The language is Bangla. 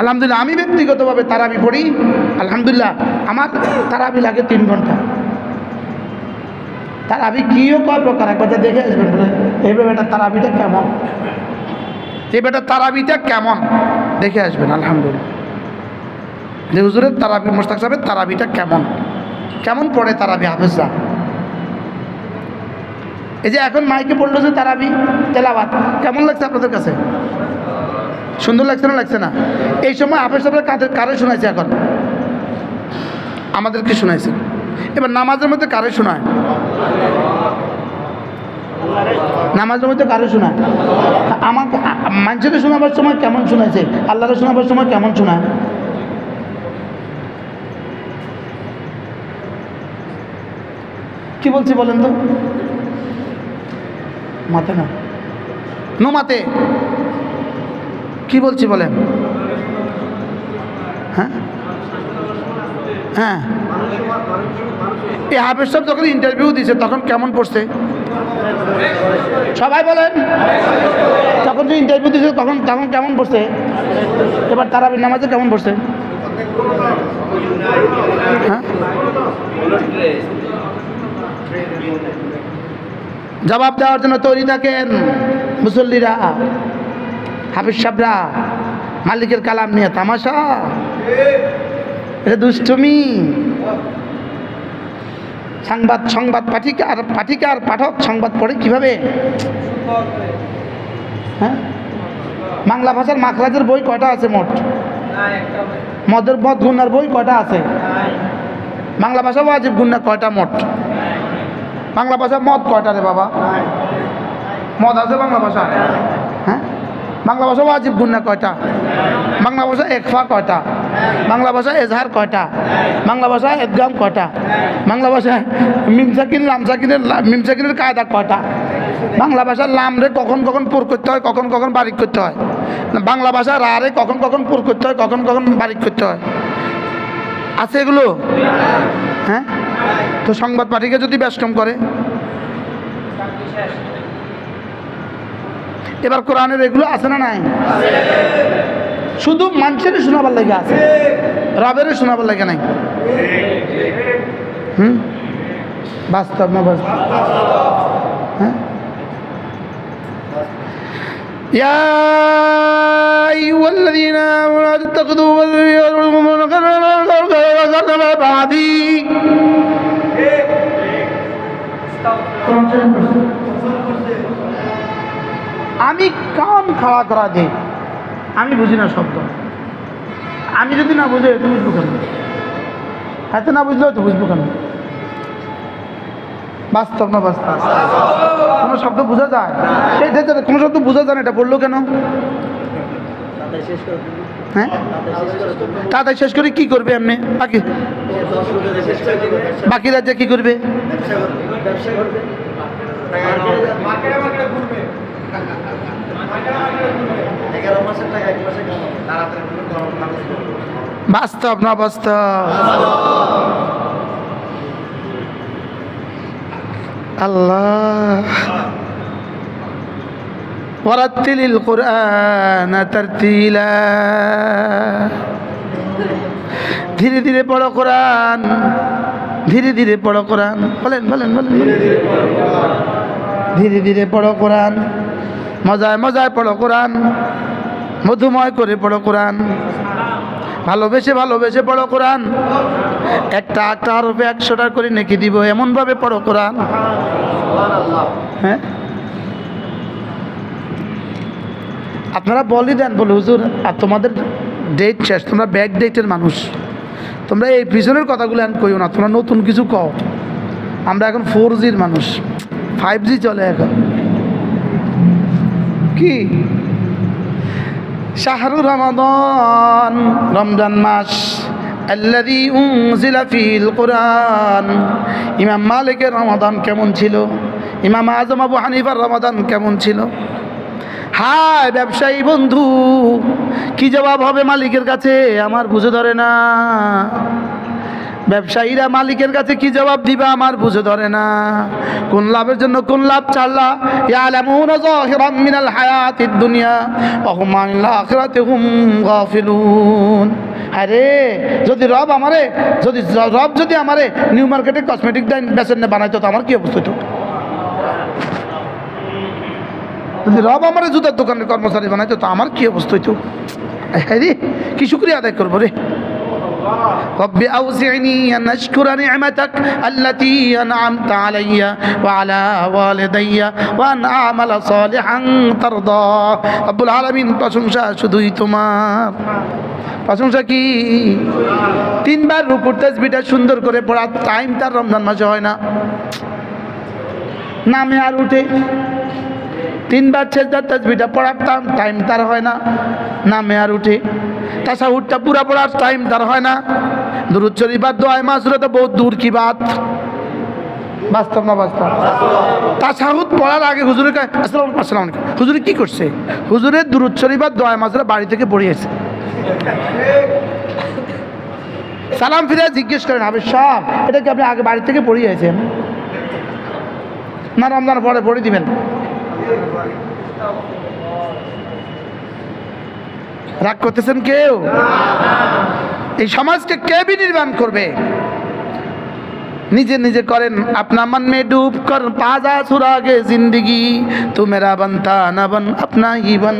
আলহামদুলিল্লাহ, আমি ব্যক্তিগতভাবে তারাবি পড়ি। আলহামদুলিল্লাহ, আমার তারাবি লাগে তিন ঘণ্টা। তারাবি কিও কয় প্রকার? যা দেখে আসবেন এই বেটা, তারাবিটা কেমন? এই বেটা, তারাবিটা কেমন? দেখে আসবেন, আলহামদুলিল্লাহ। যে হুজুরের তারাবি মোস্তাক সাহেবের তারাবিটা কেমন? কেমন পড়ে তারাবি হাফেজরা এই যে এখন মাইকে পড়ল যে তারাবি তেলাবাত কেমন লাগছে আপনাদের কাছে? সুন্দর লাগছে না লাগছে না? এই সময় হাফেজ সাহেবের কাদের কারে শোনাইছে এখন? আমাদেরকে শোনাইছে। এবার নামাজের মধ্যে কারে শোনায়? নামাজের মধ্যে কারে শোনায়? আমাকে মানুষের শোনাবার সময় কেমন শোনাইছে? আল্লাহরে শোনাবার সময় কেমন শোনায়? কি বলছি বলেন তো? মাতে না। নো মাতে কি বলছি বলেন হ্যাঁ? হ্যাঁ। এই হাফেজ সাহেব যখন ইন্টারভিউ দিছে, তখন কেমন পড়ছে? সবাই বলেন। তখন যে ইন্টারভিউ দিছে, তখন তখন কেমন পড়ছে? এবার তারা নামাজে কেমন পড়ছে? হ্যাঁ? জবাব দেওয়ার জন্য তৈরি থাকেন মুসল্লিরা। সাবরা, মালিকের কালাম নিয়ে তামাশা। এটা দুষ্টমি। সংবাদ সংবাদ পাঠিকার পাঠিকার পাঠক সংবাদ পড়ে কীভাবে? হ্যাঁ? বাংলা ভাষার মাখরাজের বই কটা আছে মোট? মদের মদ গুন্নার বই কটা আছে? বাংলা ভাষা ওয়াজিব গুন্না কয়টা মোট? বাংলা ভাষা মদ কয়টা রে বাবা? মদ আছে বাংলা ভাষা বাংলা ভাষা ওয়াজিব গুন্না কয়টা? বাংলা ভাষা একফা কয়টা? বাংলা ভাষা এজহার কয়টা? বাংলা ভাষা এদগাম কয়টা? বাংলা ভাষায় মিমসাকিন, লামসাকিনের মিমসাকিনের কায়দা কয়টা? বাংলা ভাষার লাম রে কখন কখন পুর করতে হয়, কখন কখন বারিক করতে হয়? বাংলা ভাষা রা রে কখন কখন পুর করতে হয়, কখন কখন বারিক করতে হয়? আছে এগুলো? হ্যাঁ? তো সংবাদ পাঠিকে যদি ব্যস্তম করে। এবার কোরআনের এগুলো আছে না নাই শুধু মানুষের শোনাবার লাগে আছে রবের শোনাবার লাগে নাই হুম বাস্তব না বাস্তব হ্যাঁ يا أيها الذين آمنوا لا تتخذوا بعدي আমি কান খাড়া করা দিই আমি বুঝি না শব্দ। আমি যদি না বুঝে, তুমি বুঝব কেন? হাতে না বুঝলেও তো বুঝব কেন? বাস্তব না বাস্তব? কোনো শব্দ বোঝা যায়? যে যে- কোনো শব্দ বোঝা যায় না, এটা বলল কেন? হ্যাঁ? তাড়াতাড়ি শেষ করে কি করবে এমনি? বাকি বাকি রাজ্যে কি করবে। বাস্তব না বাস্তব আল্লাহ ورتل القرآن ترتيلا ধীরে ধীরে পড়ো কোরআন ধীরে ধীরে পড়ো কোরআন বলেন বলেন বলেন বলেন। ধীরে ধীরে পড়ো কোরআন মজায় মজায় পড়ো কোরআন মধুময় করে পড়ো কোরআন। ভালোবেসে ভালোবেসে পড়ো কোরআন। একটা একটা আরবে একশোটা করে নেকি দিব, এমনভাবে পড়ো কোরআন। হ্যাঁ? আপনারা বলি দেন বলে, হুজুর, আর তোমাদের ডেট শেষ, তোমরা ব্যাক ডেটের মানুষ। তোমরা এই পিছনের কথাগুলো এখন কইও না, তোমরা নতুন কিছু কও। আমরা এখন ফোর জির মানুষ ফাইভ জি চলে এখন। কি? শাহরু রমাদান, রমজান মাস আল্লাদি উনজিলা ফিল কোরআন। ইমাম মালিকের রমাদান কেমন ছিল? ইমাম আজম আবু হানিফার রমাদান কেমন ছিল? হায় ব্যবসায়ী বন্ধু, কি জবাব হবে মালিকের কাছে? আমার বুঝে ধরে না। ব্যবসায়ীরা মালিকের কাছে কি জবাব দিবে আমার বুঝে ধরে না। কোন লাভের জন্য কোন লাভ ছাড়লা? মিনাল হায়াতিদ দুনিয়া গাফিলুন। আরে যদি রব আমারে, যদি রব যদি আমারে নিউ মার্কেটে কসমেটিক বেচেন না, বানাইতো, তো আমার কি অবস্থা হতো যদি রব আমার জুতার দোকানের কর্মচারী বানাইতো, তো আমার কি অবস্থা হইতো? হ্যাঁ রে, কি শুক্রিয়া আদায় করব রে। رب أوزعني أن أشكر نعمتك التي أنعمت علي وعلى والدي وأن أعمل صالحا ترضاه رب العالمين প্রশংসা শুধুই তোমার প্রশংসা কি তিনবার রুকুর তাসবিটা সুন্দর করে পড়ার টাইম তার রমজান মাসে হয় না নামে আর উঠে তিনবার ছেজদার তাসবিটা পড়ার টাইম তার হয় না নামে আর উঠে তাসাহুদটা পুরা পড়ার টাইম তার হয় না। দুরুদ শরীফ আর দোয়ায় মাসুরে তো বহুত দূর কি বাত। বাস্তব না বাস্তব? তাসাহুদ পড়ার আগে হুজুরে কয় আসসালাম আসসালাম হুজুরে কি করছে? হুজুরের দুরুদ শরীফ আর দোয়ায় মাসুরে বাড়ি থেকে পড়িয়েছে সালাম ফিরে জিজ্ঞেস করেন আবে সাহ এটা কি আপনি আগে বাড়ি থেকে পড়িয়েছেন না রমজান পরে পড়ে দিবেন। রাগ করতেছেন কেউ? এই সমাজকে কে বিনির্মাণ করবে? নিজে নিজে করেন, আপনা মন মে ডুব কর, পাজা সুরাগে জিন্দগি। তু মেরা বনতা না বন, আপনা বন।